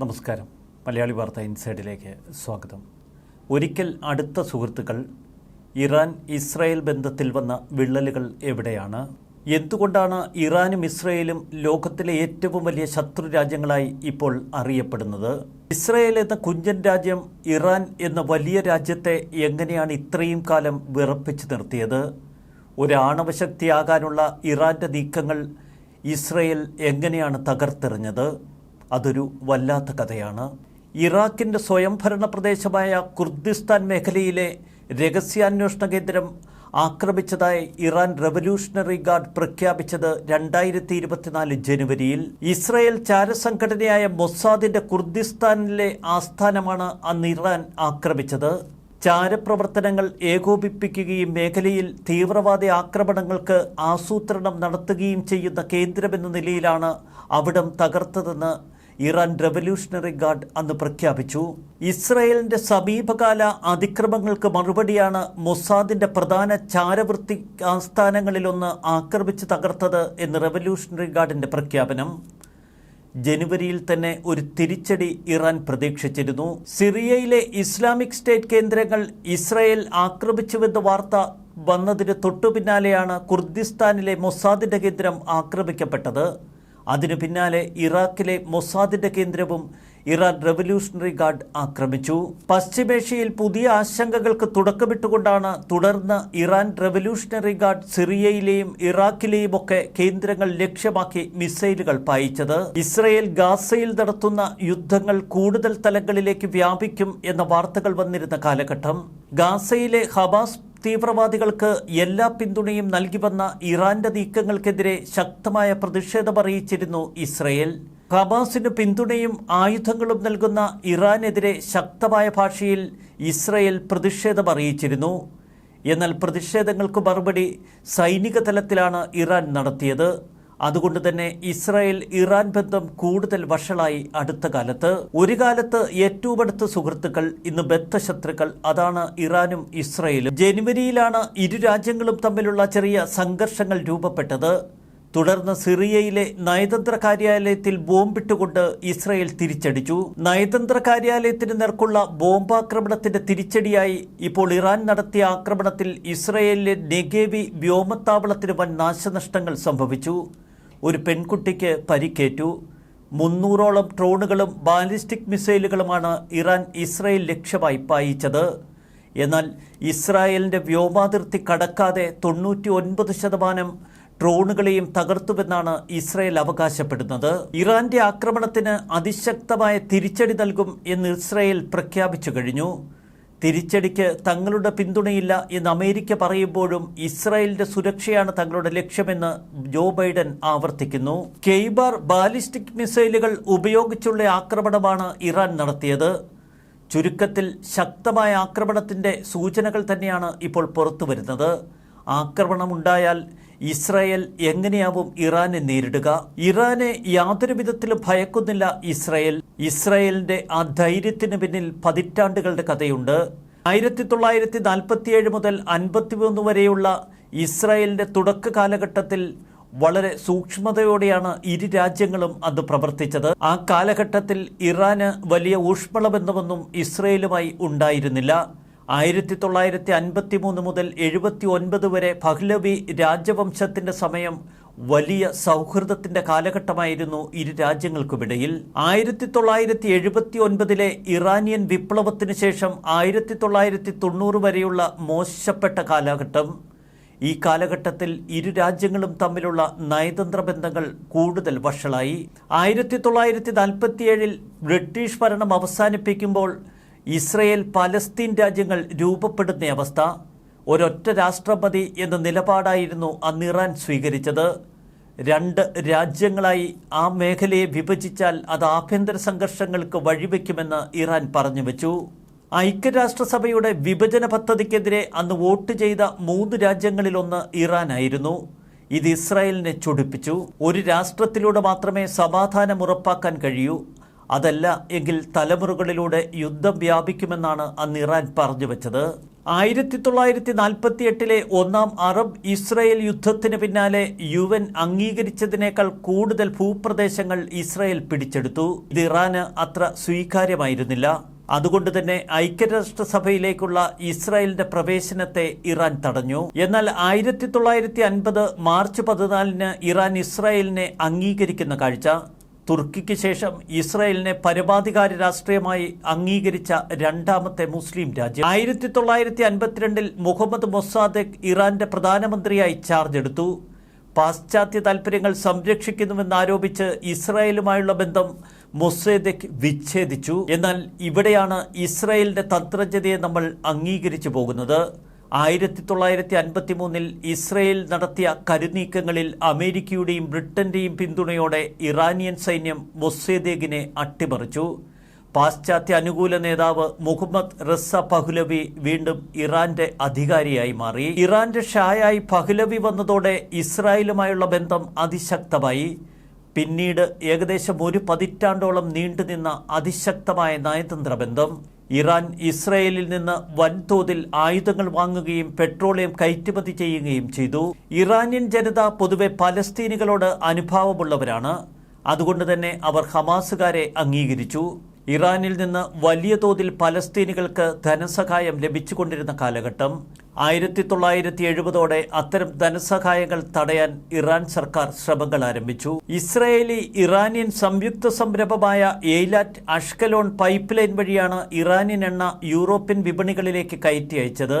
നമസ്കാരം. മലയാളി വാർത്ത ഇൻസൈഡിലേക്ക് സ്വാഗതം. ഒരിക്കൽ അടുത്ത സുഹൃത്തുക്കൾ ഇറാൻ ഇസ്രായേൽ ബന്ധത്തിൽ വന്ന വിള്ളലുകൾ എവിടെയാണ്? എന്തുകൊണ്ടാണ് ഇറാനും ഇസ്രയേലും ലോകത്തിലെ ഏറ്റവും വലിയ ശത്രു രാജ്യങ്ങളായി ഇപ്പോൾ അറിയപ്പെടുന്നത്? ഇസ്രയേൽ എന്ന കുഞ്ഞൻ രാജ്യം ഇറാൻ എന്ന വലിയ രാജ്യത്തെ എങ്ങനെയാണ് ഇത്രയും കാലം വിറപ്പിച്ചു നിർത്തിയത്? ഒരു ആണവശക്തിയാകാനുള്ള ഇറാന്റെ നീക്കങ്ങൾ ഇസ്രയേൽ എങ്ങനെയാണ് തകർത്തെറിഞ്ഞത്? അതൊരു വല്ലാത്ത കഥയാണ്. ഇറാഖിന്റെ സ്വയംഭരണ പ്രദേശമായ കുർദിസ്ഥാൻ മേഖലയിലെ രഹസ്യാന്വേഷണ കേന്ദ്രം ആക്രമിച്ചതായി ഇറാൻ റവല്യൂഷണറി ഗാർഡ് പ്രഖ്യാപിച്ചത് രണ്ടായിരത്തി ഇരുപത്തിനാല് ജനുവരിയിൽ. ഇസ്രായേൽ ചാരസംഘടനയായ മൊസാദിന്റെ കുർദിസ്ഥാനിലെ ആസ്ഥാനമാണ് അന്ന് ഇറാൻ ആക്രമിച്ചത്. ചാരപ്രവർത്തനങ്ങൾ ഏകോപിപ്പിക്കുകയും മേഖലയിൽ തീവ്രവാദി ആക്രമണങ്ങൾക്ക് ആസൂത്രണം നടത്തുകയും ചെയ്യുന്ന കേന്ദ്രമെന്ന നിലയിലാണ് അവിടം തകർത്തതെന്ന് ഇറാൻ റെവല്യൂഷണറി ഗാർഡ് അന്ന് പ്രഖ്യാപിച്ചു. ഇസ്രയേലിന്റെ സമീപകാല അതിക്രമങ്ങൾക്ക് മറുപടിയാണ് മൊസാദിന്റെ പ്രധാന ചാരവൃത്തി ആസ്ഥാനങ്ങളിലൊന്ന് ആക്രമിച്ച് തകർത്തത് എന്ന് റെവല്യൂഷണറി ഗാർഡിന്റെ പ്രഖ്യാപനം. ജനുവരിയിൽ തന്നെ ഒരു തിരിച്ചടി ഇറാൻ പ്രതീക്ഷിച്ചിരുന്നു. സിറിയയിലെ ഇസ്ലാമിക് സ്റ്റേറ്റ് കേന്ദ്രങ്ങൾ ഇസ്രയേൽ ആക്രമിച്ചുവെന്ന വാർത്ത വന്നതിന് തൊട്ടു പിന്നാലെയാണ് കുർദിസ്ഥാനിലെ മൊസാദിന്റെ കേന്ദ്രം ആക്രമിക്കപ്പെട്ടത്. അതിനു പിന്നാലെ ഇറാഖിലെ മൊസാദിന്റെ കേന്ദ്രവും ഇറാൻ റവല്യൂഷണറി ഗാർഡ് ആക്രമിച്ചു. പശ്ചിമേഷ്യയിൽ പുതിയ ആശങ്കകൾക്ക് തുടക്കമിട്ടുകൊണ്ടാണ് തുടർന്ന് ഇറാൻ റവല്യൂഷണറി ഗാർഡ് സിറിയയിലെയും ഇറാഖിലെയും ഒക്കെ കേന്ദ്രങ്ങൾ ലക്ഷ്യമാക്കി മിസൈലുകൾ പായിച്ചത്. ഇസ്രയേൽ ഗാസയിൽ നടത്തുന്ന യുദ്ധങ്ങൾ കൂടുതൽ തലങ്ങളിലേക്ക് വ്യാപിക്കും എന്ന വാർത്തകൾ വന്നിരുന്ന കാലഘട്ടം. ഗാസയിലെ ഹമാസ് തീവ്രവാദികൾക്ക് എല്ലാ പിന്തുണയും നൽകി വന്ന ഇറാന്റെ നീക്കങ്ങൾക്കെതിരെ ശക്തമായ പ്രതിഷേധമറിയിച്ചിരുന്നു ഇസ്രയേൽ. ഹമാസിന് പിന്തുണയും ആയുധങ്ങളും നൽകുന്ന ഇറാനെതിരെ ശക്തമായ ഭാഷയിൽ ഇസ്രയേൽ പ്രതിഷേധമറിയിച്ചിരുന്നു എന്നാൽ പ്രതിഷേധങ്ങൾക്ക് മറുപടി സൈനിക തലത്തിലാണ് ഇറാൻ നടത്തിയത്. അതുകൊണ്ട് തന്നെ ഇസ്രായേൽ ഇറാൻ ബന്ധം കൂടുതൽ വഷളായി അടുത്ത കാലത്ത്. ഒരു കാലത്ത് ഏറ്റവും അടുത്ത സുഹൃത്തുക്കൾ ഇന്ന് ബദ്ധശത്രുക്കൾ അതാണ് ഇറാനും ഇസ്രായേലും. ജനുവരിയിലാണ് ഇരു രാജ്യങ്ങളും തമ്മിലുള്ള ചെറിയ സംഘർഷങ്ങൾ രൂപപ്പെട്ടത്. തുടർന്ന് സിറിയയിലെ നയതന്ത്ര കാര്യാലയത്തിൽ ബോംബിട്ടുകൊണ്ട് ഇസ്രായേൽ തിരിച്ചടിച്ചു. നയതന്ത്ര കാര്യാലയത്തിന് നേർക്കുള്ള ബോംബാക്രമണത്തിന്റെ തിരിച്ചടിയായി ഇപ്പോൾ ഇറാൻ നടത്തിയ ആക്രമണത്തിൽ ഇസ്രായേലിലെ നെഗേവി വ്യോമത്താവളത്തിന് വൻ നാശനഷ്ടങ്ങൾ സംഭവിച്ചു. ഒരു പെൺകുട്ടിക്ക് പരിക്കേറ്റു. മുന്നൂറോളം ഡ്രോണുകളും ബാലിസ്റ്റിക് മിസൈലുകളുമാണ് ഇറാൻ ഇസ്രായേൽ ലക്ഷ്യമായി പായിച്ചത്. എന്നാൽ ഇസ്രായേലിന്റെ വ്യോമാതിർത്തി കടക്കാതെ തൊണ്ണൂറ്റി ഒൻപത് ശതമാനം ഡ്രോണുകളെയും തകർത്തുവെന്നാണ് ഇസ്രായേൽ അവകാശപ്പെടുന്നത്. ഇറാന്റെ ആക്രമണത്തിന് അതിശക്തമായ തിരിച്ചടി നൽകും എന്ന് ഇസ്രായേൽ പ്രഖ്യാപിച്ചു കഴിഞ്ഞു. തിരിച്ചടിക്ക് തങ്ങളുടെ പിന്തുണയില്ല എന്ന് അമേരിക്ക പറയുമ്പോഴും ഇസ്രായേലിന്റെ സുരക്ഷയാണ് തങ്ങളുടെ ലക്ഷ്യമെന്ന് ജോ ബൈഡൻ ആവർത്തിക്കുന്നു. കെയ്ബാർ ബാലിസ്റ്റിക് മിസൈലുകൾ ഉപയോഗിച്ചുള്ള ആക്രമണമാണ് ഇറാൻ നടത്തിയത്. ചുരുക്കത്തിൽ ശക്തമായ ആക്രമണത്തിന്റെ സൂചനകൾ തന്നെയാണ് ഇപ്പോൾ പുറത്തുവരുന്നത്. ആക്രമണമുണ്ടായാൽ ഇസ്രായേൽ എങ്ങനെയാവും ഇറാനെ നേരിടുക? ഇറാനെ യാതൊരു വിധത്തിലും ഭയക്കുന്നില്ല ഇസ്രായേൽ. ഇസ്രായേലിന്റെ ആ ധൈര്യത്തിന് പിന്നിൽ പതിറ്റാണ്ടുകളുടെ കഥയുണ്ട്. ആയിരത്തി തൊള്ളായിരത്തി നാൽപ്പത്തിയേഴ് മുതൽ അൻപത്തിമൂന്ന് വരെയുള്ള ഇസ്രായേലിന്റെ തുടക്ക കാലഘട്ടത്തിൽ വളരെ സൂക്ഷ്മതയോടെയാണ് ഇരു രാജ്യങ്ങളും അത് പ്രവർത്തിച്ചത്. ആ കാലഘട്ടത്തിൽ ഇറാന് വലിയ ഊഷ്മളബന്ധമൊന്നും ഇസ്രയേലുമായി ഉണ്ടായിരുന്നില്ല. ആയിരത്തി തൊള്ളായിരത്തി അൻപത്തി മൂന്ന് മുതൽ എഴുപത്തി ഒൻപത് വരെ പഹ്ലവി രാജവംശത്തിന്റെ സമയം വലിയ സൗഹൃദത്തിന്റെ കാലഘട്ടമായിരുന്നു ഇരു രാജ്യങ്ങൾക്കുമിടയിൽ. ആയിരത്തി തൊള്ളായിരത്തി എഴുപത്തി ഒൻപതിലെ ഇറാനിയൻ വിപ്ലവത്തിന് ശേഷം ആയിരത്തി തൊള്ളായിരത്തി തൊണ്ണൂറ് വരെയുള്ള മോശപ്പെട്ട കാലഘട്ടം. ഈ കാലഘട്ടത്തിൽ ഇരു രാജ്യങ്ങളും തമ്മിലുള്ള നയതന്ത്ര ബന്ധങ്ങൾ കൂടുതൽ വഷളായി. ആയിരത്തി തൊള്ളായിരത്തി നാൽപ്പത്തിയേഴിൽ ബ്രിട്ടീഷ് ഭരണം അവസാനിപ്പിക്കുമ്പോൾ ഇസ്രയേൽ പലസ്തീൻ രാജ്യങ്ങൾ രൂപപ്പെടുന്ന അവസ്ഥ ഒരൊറ്റ രാഷ്ട്രപതി എന്ന നിലപാടായിരുന്നു അന്ന് ഇറാൻ സ്വീകരിച്ചത്. രണ്ട് രാജ്യങ്ങളായി ആ മേഖലയെ വിഭജിച്ചാൽ അത് ആഭ്യന്തര സംഘർഷങ്ങൾക്ക് വഴിവെക്കുമെന്ന് ഇറാൻ പറഞ്ഞു വെച്ചു ഐക്യരാഷ്ട്രസഭയുടെ വിഭജന പദ്ധതിക്കെതിരെ അന്ന് വോട്ട് ചെയ്ത മൂന്ന് രാജ്യങ്ങളിലൊന്ന് ഇറാനായിരുന്നു. ഇത് ഇസ്രായേലിനെ ചൊടിപ്പിച്ചു. ഒരു രാഷ്ട്രത്തിലൂടെ മാത്രമേ സമാധാനം ഉറപ്പാക്കാൻ കഴിയൂ. അതല്ല എങ്കിൽ തലമുറകളിലൂടെ യുദ്ധം വ്യാപിക്കുമെന്നാണ് അന്ന് ഇറാൻ പറഞ്ഞു വെച്ചത്. ആയിരത്തി തൊള്ളായിരത്തി നാൽപ്പത്തി എട്ടിലെ ഒന്നാം അറബ് ഇസ്രയേൽ യുദ്ധത്തിന് പിന്നാലെ യു എൻ അംഗീകരിച്ചതിനേക്കാൾ കൂടുതൽ ഭൂപ്രദേശങ്ങൾ ഇസ്രയേൽ പിടിച്ചെടുത്തു. ഇത് ഇറാന് അത്ര സ്വീകാര്യമായിരുന്നില്ല. അതുകൊണ്ട് തന്നെ ഐക്യരാഷ്ട്രസഭയിലേക്കുള്ള ഇസ്രായേലിന്റെ പ്രവേശനത്തെ ഇറാൻ തടഞ്ഞു. എന്നാൽ ആയിരത്തി തൊള്ളായിരത്തി അൻപത് മാർച്ച് പതിനാലിന് ഇറാൻ ഇസ്രായേലിനെ അംഗീകരിക്കുന്ന കാഴ്ച. തുർക്കിക്ക് ശേഷം ഇസ്രായേലിനെ പരമാധികാര രാഷ്ട്രീയമായി അംഗീകരിച്ച രണ്ടാമത്തെ മുസ്ലിം രാജ്യം. ആയിരത്തി തൊള്ളായിരത്തി അൻപത്തിരണ്ടിൽ മുഹമ്മദ് മൊസാദെക് ഇറാന്റെ പ്രധാനമന്ത്രിയായി ചാർജ് എടുത്തു. പാശ്ചാത്യ താൽപര്യങ്ങൾ സംരക്ഷിക്കുന്നുവെന്നാരോപിച്ച് ഇസ്രായേലുമായുള്ള ബന്ധം മൊസേദെക് വിച്ഛേദിച്ചു. എന്നാൽ ഇവിടെയാണ് ഇസ്രായേലിന്റെ തന്ത്രജ്ഞതയെ നമ്മൾ അംഗീകരിച്ചു പോകുന്നത്. ആയിരത്തി തൊള്ളായിരത്തി അൻപത്തി മൂന്നിൽ ഇസ്രയേൽ നടത്തിയ കരുനീക്കങ്ങളിൽ അമേരിക്കയുടെയും ബ്രിട്ടന്റെയും പിന്തുണയോടെ ഇറാനിയൻ സൈന്യം മൊസേദേഗിനെ അട്ടിമറിച്ചു. പാശ്ചാത്യ അനുകൂല നേതാവ് മുഹമ്മദ് റസ പഹുലവി വീണ്ടും ഇറാന്റെ അധികാരിയായി മാറി. ഇറാന്റെ ഷായായി പഹുലവി വന്നതോടെ ഇസ്രായേലുമായുള്ള ബന്ധം അതിശക്തമായി. പിന്നീട് ഏകദേശം ഒരു പതിറ്റാണ്ടോളം നീണ്ടുനിന്ന അതിശക്തമായ നയതന്ത്ര ബന്ധം. ഇറാൻ ഇസ്രയേലിൽ നിന്ന് വൻതോതിൽ ആയുധങ്ങൾ വാങ്ങുകയും പെട്രോളിയം കയറ്റുമതി ചെയ്യുകയും ചെയ്തു. ഇറാനിയൻ ജനത പൊതുവെ പലസ്തീനികളോട് അനുഭാവമുള്ളവരാണ്. അതുകൊണ്ട് തന്നെ അവർ ഹമാസുകാരെ അംഗീകരിച്ചു. ഇറാനിൽ നിന്ന് വലിയ തോതിൽ പലസ്തീനികൾക്ക് ധനസഹായം ലഭിച്ചുകൊണ്ടിരുന്ന കാലഘട്ടം. ആയിരത്തി തൊള്ളായിരത്തി എഴുപതോടെ അത്തരം ധനസഹായങ്ങൾ തടയാൻ ഇറാൻ സർക്കാർ ശ്രമങ്ങൾ ആരംഭിച്ചു. ഇസ്രയേലി ഇറാനിയൻ സംയുക്ത സംരംഭമായ എയ്ലാറ്റ് അഷ്കലോൺ പൈപ്പ് ലൈൻ വഴിയാണ് ഇറാനിയൻ എണ്ണ യൂറോപ്യൻ വിപണികളിലേക്ക് കയറ്റി അയച്ചത്.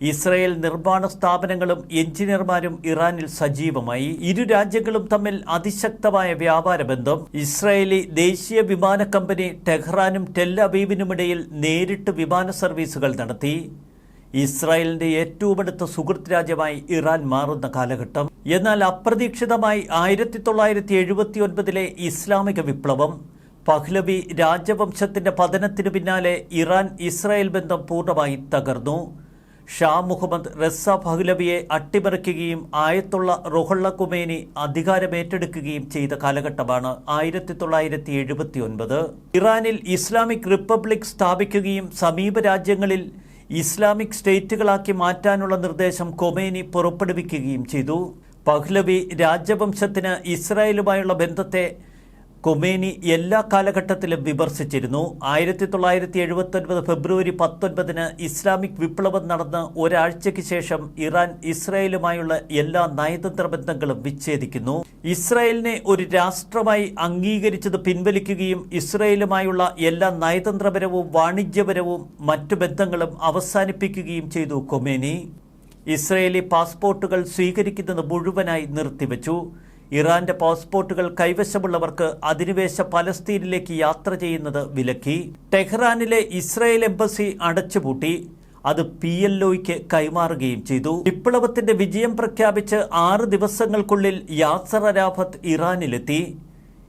ഇസ്രയേൽ നിർമ്മാണ സ്ഥാപനങ്ങളും എഞ്ചിനീയർമാരും ഇറാനിൽ സജീവമായി. ഇരു രാജ്യങ്ങളും തമ്മിൽ അതിശക്തമായ വ്യാപാര ബന്ധം. ഇസ്രായേലി ദേശീയ വിമാന കമ്പനി ടെഹ്റാനും ടെൽ അവീവിനുമിടയിൽ നേരിട്ട് വിമാന സർവീസുകൾ നടത്തി. ഇസ്രായേലിന്റെ ഏറ്റവും അടുത്ത സുഹൃത്ത് രാജ്യമായി ഇറാൻ മാറുന്ന കാലഘട്ടം. എന്നാൽ അപ്രതീക്ഷിതമായി ആയിരത്തി തൊള്ളായിരത്തി എഴുപത്തി ഒൻപതിലെ ഇസ്ലാമിക വിപ്ലവം പഹ്ലവി രാജവംശത്തിന്റെ പതനത്തിനു പിന്നാലെ ഇറാൻ ഇസ്രായേൽ ബന്ധം പൂർണമായി തകർന്നു. ഷാ മുഹമ്മദ് റസ പഹ്ലവിയെ അട്ടിമറിക്കുകയും ആയത്തുള്ള റൊഹള്ള കുമേനി അധികാരമേറ്റെടുക്കുകയും ചെയ്ത കാലഘട്ടമാണ് ആയിരത്തി തൊള്ളായിരത്തി എഴുപത്തി ഒൻപത് ഇറാനിൽ ഇസ്ലാമിക് റിപ്പബ്ലിക് സ്ഥാപിക്കുകയും സമീപ രാജ്യങ്ങളിൽ ഇസ്ലാമിക് സ്റ്റേറ്റുകളാക്കി മാറ്റാനുള്ള നിർദ്ദേശം കൊമേനി പുറപ്പെടുവിക്കുകയും ചെയ്തു. പഹ്ലവി രാജവംശത്തിന് ഇസ്രായേലുമായുള്ള ബന്ധത്തെ കൊമേനി എല്ലാ കാലഘട്ടത്തിലും വിമർശിച്ചിരുന്നു. ആയിരത്തി തൊള്ളായിരത്തി എഴുപത്തി ഒൻപത് ഫെബ്രുവരി പത്തൊൻപതിന് ഇസ്ലാമിക് വിപ്ലവം നടന്ന് ഒരാഴ്ചയ്ക്ക് ശേഷം ഇറാൻ ഇസ്രായേലുമായുള്ള എല്ലാ നയതന്ത്ര ബന്ധങ്ങളും വിച്ഛേദിക്കുന്നു. ഇസ്രായേലിനെ ഒരു രാഷ്ട്രമായി അംഗീകരിച്ചത് പിൻവലിക്കുകയും ഇസ്രായേലുമായുള്ള എല്ലാ നയതന്ത്രപരവും വാണിജ്യപരവും മറ്റു ബന്ധങ്ങളും അവസാനിപ്പിക്കുകയും ചെയ്തു കൊമേനി. ഇസ്രായേലി പാസ്പോർട്ടുകൾ സ്വീകരിക്കുന്നത് മുഴുവനായി നിർത്തിവെച്ചു. ഇറാന്റെ പാസ്പോർട്ടുകൾ കൈവശമുള്ളവർക്ക് അധിനിവേശ പലസ്തീനിലേക്ക് യാത്ര ചെയ്യുന്നത് വിലക്കി. ടെഹ്റാനിലെ ഇസ്രായേൽ എംബസി അടച്ചുപൂട്ടി. അത് പി എൽ ഒയ്ക്ക് കൈമാറുകയും ചെയ്തു. വിപ്ലവത്തിന്റെ വിജയം പ്രഖ്യാപിച്ച് ആറ് ദിവസങ്ങൾക്കുള്ളിൽ യാസർ അരാഫത്ത് ഇറാനിലെത്തി.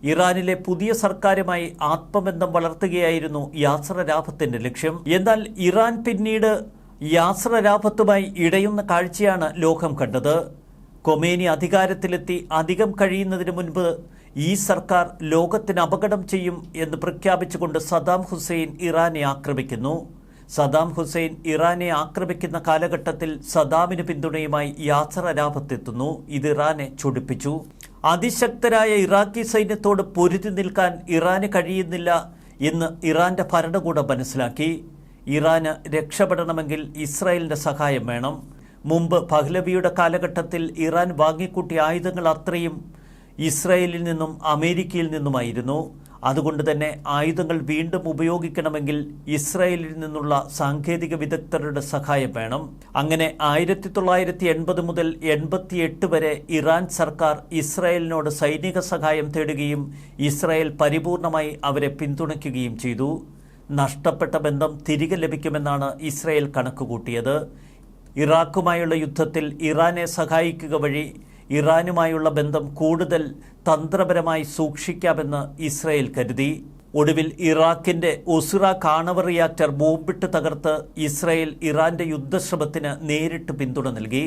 ഇറാനിലെ പുതിയ സർക്കാരുമായി ആത്മബന്ധം വളർത്തുകയായിരുന്നു യാസർ അരാഫത്തിന്റെ ലക്ഷ്യം. എന്നാൽ ഇറാൻ പിന്നീട് യാസർ അരാഫത്തുമായി ഇടയുന്ന കാഴ്ചയാണ് ലോകം കണ്ടത്. കൊമേനി അധികാരത്തിലെത്തി അധികം കഴിയുന്നതിന് മുൻപ് ഈ സർക്കാർ ലോകത്തിന് അപകടം ചെയ്യും എന്ന് പ്രഖ്യാപിച്ചുകൊണ്ട് സദാം ഹുസൈൻ ഇറാനെ ആക്രമിക്കുന്നു. സദാം ഹുസൈൻ ഇറാനെ ആക്രമിക്കുന്ന കാലഘട്ടത്തിൽ സദാമിന് പിന്തുണയുമായി യാസർ അരാഫത്തെത്തുന്നു ഇത് ഇറാനെ ചൊടിപ്പിച്ചു. അതിശക്തരായ ഇറാഖി സൈന്യത്തോട് പൊരുതി നിൽക്കാൻ ഇറാന് കഴിയുന്നില്ല എന്ന് ഇറാന്റെ ഭരണകൂടം മനസ്സിലാക്കി. ഇറാന് രക്ഷപ്പെടണമെങ്കിൽ ഇസ്രായേലിന്റെ സഹായം വേണം. മുമ്പ് പഹ്ലവിയുടെ കാലഘട്ടത്തിൽ ഇറാൻ വാങ്ങിക്കൂട്ടിയ ആയുധങ്ങൾ അത്രയും ഇസ്രായേലിൽ നിന്നും അമേരിക്കയിൽ നിന്നുമായിരുന്നു. അതുകൊണ്ട് തന്നെ ആയുധങ്ങൾ വീണ്ടും ഉപയോഗിക്കണമെങ്കിൽ ഇസ്രായേലിൽ നിന്നുള്ള സാങ്കേതിക വിദഗ്ധരുടെ സഹായം വേണം. അങ്ങനെ ആയിരത്തി തൊള്ളായിരത്തി എൺപത് മുതൽ എൺപത്തിയെട്ട് വരെ ഇറാൻ സർക്കാർ ഇസ്രായേലിനോട് സൈനിക സഹായം തേടുകയും ഇസ്രായേൽ പരിപൂർണമായി അവരെ പിന്തുണയ്ക്കുകയും ചെയ്തു. നഷ്ടപ്പെട്ട ബന്ധം തിരികെ ലഭിക്കുമെന്നാണ് ഇസ്രായേൽ കണക്കുകൂട്ടിയത്. ഇറാഖുമായുള്ള യുദ്ധത്തിൽ ഇറാനെ സഹായിക്കുക വഴി ഇറാനുമായുള്ള ബന്ധം കൂടുതൽ തന്ത്രപരമായി സൂക്ഷിക്കാമെന്ന് ഇസ്രയേൽ കരുതി. ഒടുവിൽ ഇറാഖിന്റെ ഒസുറ കാണവ റിയാക്ടർ ബോംബിട്ട് തകർത്ത് ഇസ്രയേൽ ഇറാന്റെ യുദ്ധശ്രമത്തിന് നേരിട്ട് പിന്തുണ നൽകി.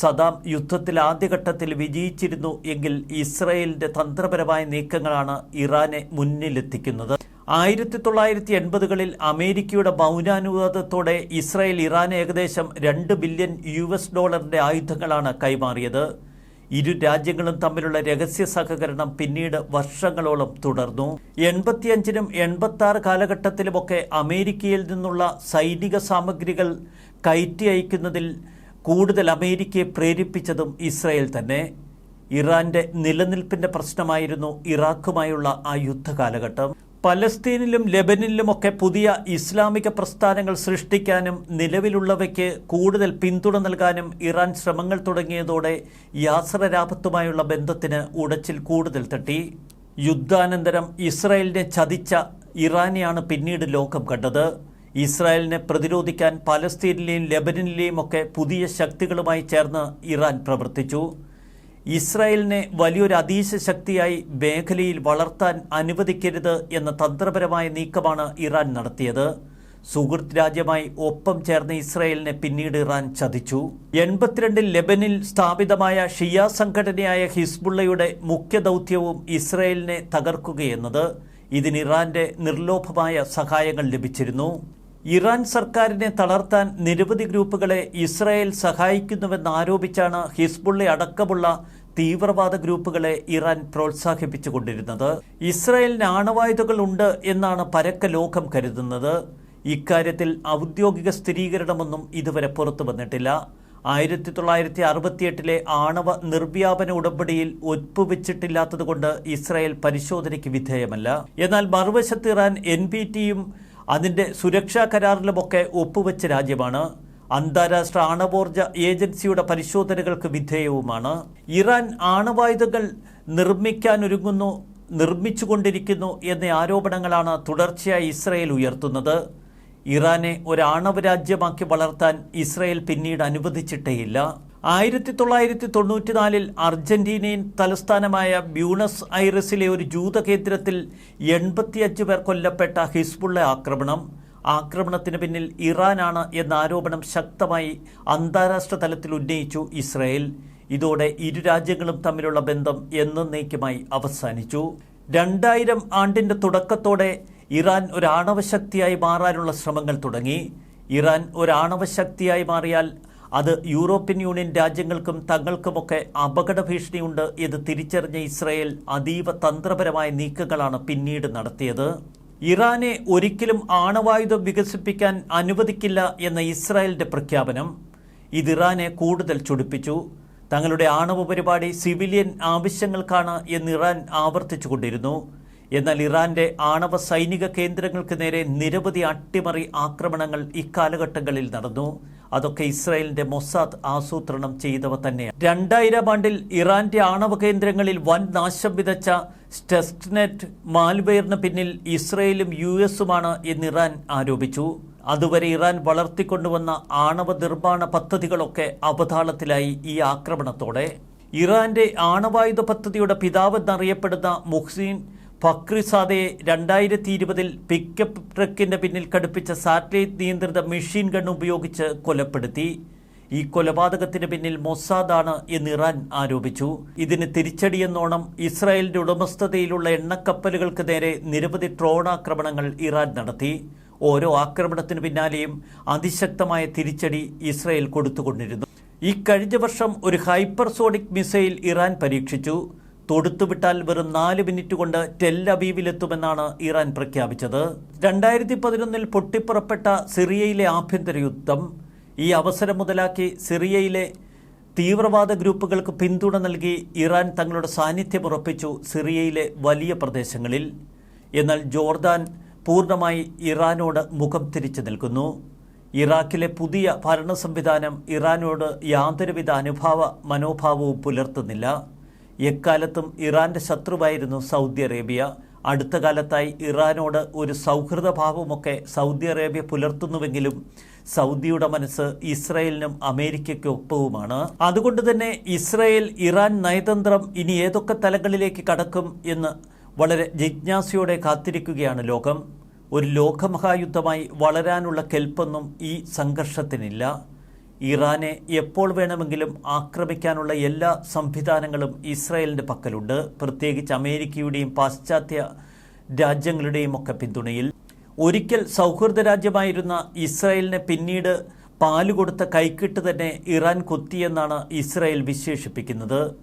സദാം യുദ്ധത്തിൽ ആദ്യഘട്ടത്തിൽ വിജയിച്ചിരുന്നു എങ്കിൽ ഇസ്രയേലിന്റെ തന്ത്രപരമായ നീക്കങ്ങളാണ് ഇറാനെ മുന്നിലെത്തിക്കുന്നത്. ആയിരത്തി തൊള്ളായിരത്തി എൺപതുകളിൽ അമേരിക്കയുടെ മൗനാനുവാദത്തോടെ ഇസ്രായേൽ ഇറാന് ഏകദേശം രണ്ട് ബില്യൺ യു എസ് ഡോളറിന്റെ ആയുധങ്ങളാണ് കൈമാറിയത്. ഇരു രാജ്യങ്ങളും തമ്മിലുള്ള രഹസ്യ സഹകരണം പിന്നീട് വർഷങ്ങളോളം തുടർന്നു. എൺപത്തിയഞ്ചിനും എൺപത്തി ആറ് കാലഘട്ടത്തിലുമൊക്കെ അമേരിക്കയിൽ നിന്നുള്ള സൈനിക സാമഗ്രികൾ കയറ്റി അയക്കുന്നതിൽ കൂടുതൽ അമേരിക്കയെ പ്രേരിപ്പിച്ചതും ഇസ്രായേൽ തന്നെ. ഇറാന്റെ നിലനിൽപ്പിന്റെ പ്രശ്നമായിരുന്നു ഇറാഖുമായുള്ള ആ യുദ്ധകാലഘട്ടം. പലസ്തീനിലും ലെബനിലുമൊക്കെ പുതിയ ഇസ്ലാമിക പ്രസ്ഥാനങ്ങൾ സൃഷ്ടിക്കാനും നിലവിലുള്ളവയ്ക്ക് കൂടുതൽ പിന്തുണ നൽകാനും ഇറാൻ ശ്രമങ്ങൾ തുടങ്ങിയതോടെ യാസർ രാപത്തുമായുള്ള ബന്ധത്തിന് ഉടച്ചിൽ കൂടുതൽ തട്ടി. യുദ്ധാനന്തരം ഇസ്രായേലിനെ ചതിച്ച ഇറാനെയാണ് പിന്നീട് ലോകം കണ്ടത്. ഇസ്രായേലിനെ പ്രതിരോധിക്കാൻ പലസ്തീനിലെയും ലെബനിലെയും ഒക്കെ പുതിയ ശക്തികളുമായി ചേർന്ന് ഇറാൻ പ്രവർത്തിച്ചു. ഇസ്രായേലിനെ വലിയൊരു അതീശ ശക്തിയായി മേഖലയിൽ വളർത്താൻ അനുവദിക്കരുത് എന്ന തന്ത്രപരമായ നീക്കമാണ് ഇറാൻ നടത്തിയത്. സുഹൃത്ത് രാജ്യമായി ഒപ്പം ചേർന്ന് ഇസ്രായേലിനെ പിന്നീട് ഇറാൻ ചതിച്ചു. എൺപത്തിരണ്ടിൽ ലെബനിൽ സ്ഥാപിതമായ ഷിയ സംഘടനയായ ഹിസ്ബുള്ളയുടെ മുഖ്യ ദൗത്യവും ഇസ്രായേലിനെ തകർക്കുകയെന്നത്. ഇതിന് ഇറാന്റെ നിർലോഭമായ സഹായങ്ങൾ ലഭിച്ചിരുന്നു. ഇറാൻ സർക്കാരിനെ തളർത്താൻ നിരവധി ഗ്രൂപ്പുകളെ ഇസ്രായേൽ സഹായിക്കുന്നുവെന്ന് ആരോപിച്ചാണ് ഹിസ്ബുള്ള അടക്കമുള്ള തീവ്രവാദ ഗ്രൂപ്പുകളെ ഇറാൻ പ്രോത്സാഹിപ്പിച്ചുകൊണ്ടിരുന്നത്. ഇസ്രായേലിന് ആണവായുധകൾ ഉണ്ട് എന്നാണ് പരക്ക ലോകം കരുതുന്നത്. ഇക്കാര്യത്തിൽ ഔദ്യോഗിക സ്ഥിരീകരണമൊന്നും ഇതുവരെ പുറത്തു വന്നിട്ടില്ല. ആയിരത്തി തൊള്ളായിരത്തി അറുപത്തിയെട്ടിലെ ആണവ നിർവ്യാപന ഉടമ്പടിയിൽ ഒപ്പുവെച്ചിട്ടില്ലാത്തതുകൊണ്ട് ഇസ്രായേൽ പരിശോധനയ്ക്ക് വിധേയമല്ല. എന്നാൽ മറുവശത്ത് ഇറാൻ എൻ പി ടിയും അതിന്റെ സുരക്ഷാ കരാറിലുമൊക്കെ ഒപ്പുവെച്ച രാജ്യമാണ്. അന്താരാഷ്ട്ര ആണവോർജ ഏജൻസിയുടെ പരിശോധനകൾക്ക് വിധേയവുമാണ്. ഇറാൻ ആണവായുധങ്ങൾ നിർമ്മിക്കാനൊരുങ്ങുന്നു നിർമ്മിച്ചുകൊണ്ടിരിക്കുന്നു എന്ന ആരോപണങ്ങളാണ് തുടർച്ചയായി ഇസ്രയേൽ ഉയർത്തുന്നത്. ഇറാനെ ഒരു ആണവ രാജ്യമാക്കി വളർത്താൻ ഇസ്രയേൽ പിന്നീട് അനുവദിച്ചിട്ടേയില്ല. ആയിരത്തി തൊള്ളായിരത്തി തൊണ്ണൂറ്റിനാലിൽ അർജന്റീനയൻ തലസ്ഥാനമായ ബ്യൂണസ് ഐറസിലെ ഒരു ജൂത കേന്ദ്രത്തിൽ എൺപത്തിയഞ്ച് പേർ കൊല്ലപ്പെട്ട ഹിസ്ബുള്ള ആക്രമണം. ആക്രമണത്തിന് പിന്നിൽ ഇറാനാണ് എന്ന ആരോപണം ശക്തമായി അന്താരാഷ്ട്ര തലത്തിൽ ഉന്നയിച്ചു ഇസ്രായേൽ. ഇതോടെ ഇരു രാജ്യങ്ങളും തമ്മിലുള്ള ബന്ധം എന്നേക്കുമായി അവസാനിച്ചു. രണ്ടായിരം ആണ്ടിന്റെ തുടക്കത്തോടെ ഇറാൻ ഒരു ആണവശക്തിയായി മാറാനുള്ള ശ്രമങ്ങൾ തുടങ്ങി. ഇറാൻ ഒരു ആണവശക്തിയായി മാറിയാൽ അത് യൂറോപ്യൻ യൂണിയൻ രാജ്യങ്ങൾക്കും തങ്ങൾക്കുമൊക്കെ അപകട ഭീഷണിയുണ്ട് എന്ന് തിരിച്ചറിഞ്ഞ ഇസ്രയേൽ അതീവ തന്ത്രപരമായ നീക്കങ്ങളാണ് പിന്നീട് നടത്തിയത്. ഇറാനെ ഒരിക്കലും ആണവായുധം വികസിപ്പിക്കാൻ അനുവദിക്കില്ല എന്ന ഇസ്രായേലിന്റെ പ്രഖ്യാപനം ഇത് ഇറാനെ കൂടുതൽ ചൊടിപ്പിച്ചു. തങ്ങളുടെ ആണവ പരിപാടി സിവിലിയൻ ആവശ്യങ്ങൾക്കാണ് എന്ന് ഇറാൻ ആവർത്തിച്ചുകൊണ്ടിരുന്നു. എന്നാൽ ഇറാന്റെ ആണവ സൈനിക കേന്ദ്രങ്ങൾക്ക് നേരെ നിരവധി അട്ടിമറി ആക്രമണങ്ങൾ ഇക്കാലഘട്ടങ്ങളിൽ നടന്നു. അതൊക്കെ ഇസ്രായേലിന്റെ മൊസാദ് ആസൂത്രണം ചെയ്തവ തന്നെയാണ്. രണ്ടായിരം ആണ്ടിൽ ഇറാന്റെ ആണവ കേന്ദ്രങ്ങളിൽ വൻ നാശം വിതച്ച സ്റ്റെസ്റ്റ്നെറ്റ് മാൽവെയറിന് പിന്നിൽ ഇസ്രയേലും യു എസുമാണ് എന്ന് ഇറാൻ ആരോപിച്ചു. അതുവരെ ഇറാൻ വളർത്തിക്കൊണ്ടുവന്ന ആണവ നിർമ്മാണ പദ്ധതികളൊക്കെ അവതാളത്തിലായി ഈ ആക്രമണത്തോടെ. ഇറാന്റെ ആണവായുധ പദ്ധതിയുടെ പിതാവെന്നറിയപ്പെടുന്ന മുഹ്സീൻ ഫക്രിസാദയെ രണ്ടായിരത്തി ഇരുപതിൽ പിക്കപ്പ് ട്രക്കിന്റെ പിന്നിൽ ഘടിപ്പിച്ച സാറ്റലൈറ്റ് നിയന്ത്രിത മെഷീൻ ഗൺ ഉപയോഗിച്ച് കൊലപ്പെടുത്തി. ഈ കൊലപാതകത്തിന് പിന്നിൽ മൊസാദാണ് എന്ന് ഇറാൻ ആരോപിച്ചു. ഇതിന് തിരിച്ചടിയെന്നോണം ഇസ്രായേലിന്റെ ഉടമസ്ഥതയിലുള്ള എണ്ണക്കപ്പലുകൾക്ക് നേരെ നിരവധി ഡ്രോൺ ആക്രമണങ്ങൾ ഇറാൻ നടത്തി. ഓരോ ആക്രമണത്തിന് പിന്നാലെയും അതിശക്തമായ തിരിച്ചടി ഇസ്രായേൽ കൊടുത്തുകൊണ്ടിരുന്നു. ഈ കഴിഞ്ഞ വർഷം ഒരു ഹൈപ്പർസോണിക് മിസൈൽ ഇറാൻ പരീക്ഷിച്ചു. തൊടുത്തുവിട്ടാൽ വെറും നാല് മിനിറ്റ് കൊണ്ട് ടെൽ അബീവിലെത്തുമെന്നാണ് ഇറാൻ പ്രഖ്യാപിച്ചത്. രണ്ടായിരത്തി പതിനൊന്നിൽ പൊട്ടിപ്പുറപ്പെട്ട സിറിയയിലെ ആഭ്യന്തര യുദ്ധം ഈ അവസരം മുതലാക്കി സിറിയയിലെ തീവ്രവാദ ഗ്രൂപ്പുകൾക്ക് പിന്തുണ നൽകി ഇറാൻ തങ്ങളുടെ സാന്നിധ്യം ഉറപ്പിച്ചു സിറിയയിലെ വലിയ പ്രദേശങ്ങളിൽ. എന്നാൽ ജോർദാൻ പൂർണമായി ഇറാനോട് മുഖം തിരിച്ചു നിൽക്കുന്നു. ഇറാഖിലെ പുതിയ ഭരണ സംവിധാനം ഇറാനോട് യാതൊരുവിധ അനുഭാവ മനോഭാവവും പുലർത്തുന്നില്ല. എക്കാലത്തും ഇറാന്റെ ശത്രുവായിരുന്നു സൗദി അറേബ്യ. അടുത്ത കാലത്തായി ഇറാനോട് ഒരു സൗഹൃദഭാവമൊക്കെ സൗദി അറേബ്യ പുലർത്തുന്നുവെങ്കിലും സൗദിയുടെ മനസ്സ് ഇസ്രയേലിനും അമേരിക്കയ്ക്കൊപ്പവുമാണ് അതുകൊണ്ട് തന്നെ ഇസ്രയേൽ ഇറാൻ നയതന്ത്രം ഇനി ഏതൊക്കെ തലങ്ങളിലേക്ക് കടക്കും എന്ന് വളരെ ജിജ്ഞാസയോടെ കാത്തിരിക്കുകയാണ് ലോകം. ഒരു ലോകമഹായുദ്ധമായി വളരാനുള്ള കെൽപ്പൊന്നും ഈ സംഘർഷത്തിനില്ല. ഇറാനെ എപ്പോൾ വേണമെങ്കിലും ആക്രമിക്കാനുള്ള എല്ലാ സംവിധാനങ്ങളും ഇസ്രായേലിന്റെ പക്കലുണ്ട്. പ്രത്യേകിച്ച് അമേരിക്കയുടെയും പാശ്ചാത്യ രാജ്യങ്ങളുടെയും ഒക്കെ പിന്തുണയിൽ. ഒരിക്കൽ സൗഹൃദ രാജ്യമായിരുന്ന ഇസ്രായേലിനെ പിന്നീട് പാലുകൊടുത്ത കൈക്കിട്ട് തന്നെ ഇറാൻ കൊത്തിയെന്നാണ് ഇസ്രായേൽ വിശേഷിപ്പിക്കുന്നത്.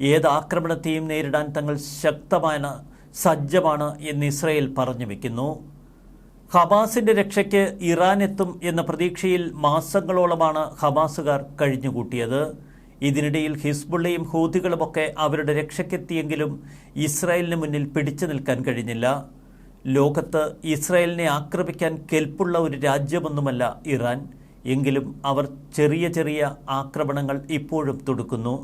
ഏത് ആക്രമണത്തെയും നേരിടാൻ തങ്ങൾ ശക്തമായ സജ്ജമാണ് എന്ന് ഇസ്രായേൽ പറഞ്ഞു വെക്കുന്നു. ഹമാസിന്റെ രക്ഷയ്ക്ക് ഇറാൻ എത്തും എന്ന പ്രതീക്ഷയിൽ മാസങ്ങളോളമാണ് ഹമാസുകാർ കഴിഞ്ഞുകൂട്ടിയത്. ഇതിനിടയിൽ ഹിസ്ബുള്ളയും ഹൂതികളുമൊക്കെ അവരുടെ രക്ഷയ്ക്കെത്തിയെങ്കിലും ഇസ്രായേലിന് മുന്നിൽ പിടിച്ചു നിൽക്കാൻ കഴിഞ്ഞില്ല. ലോകത്ത് ഇസ്രായേലിനെ ആക്രമിക്കാൻ കെൽപ്പുള്ള ഒരു രാജ്യമൊന്നുമല്ല ഇറാൻ. എങ്കിലും അവർ ചെറിയ ചെറിയ ആക്രമണങ്ങൾ ഇപ്പോഴും തുടക്കുന്നു.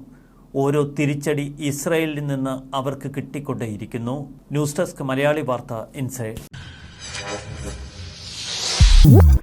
ഓരോ തിരിച്ചടി ഇസ്രായേലിൽ നിന്ന് അവർക്ക് കിട്ടിക്കൊണ്ടേയിരിക്കുന്നു. ന്യൂസ് ഡെസ്ക് മലയാളി വാർത്ത ഇൻസൈഡ്. Woo!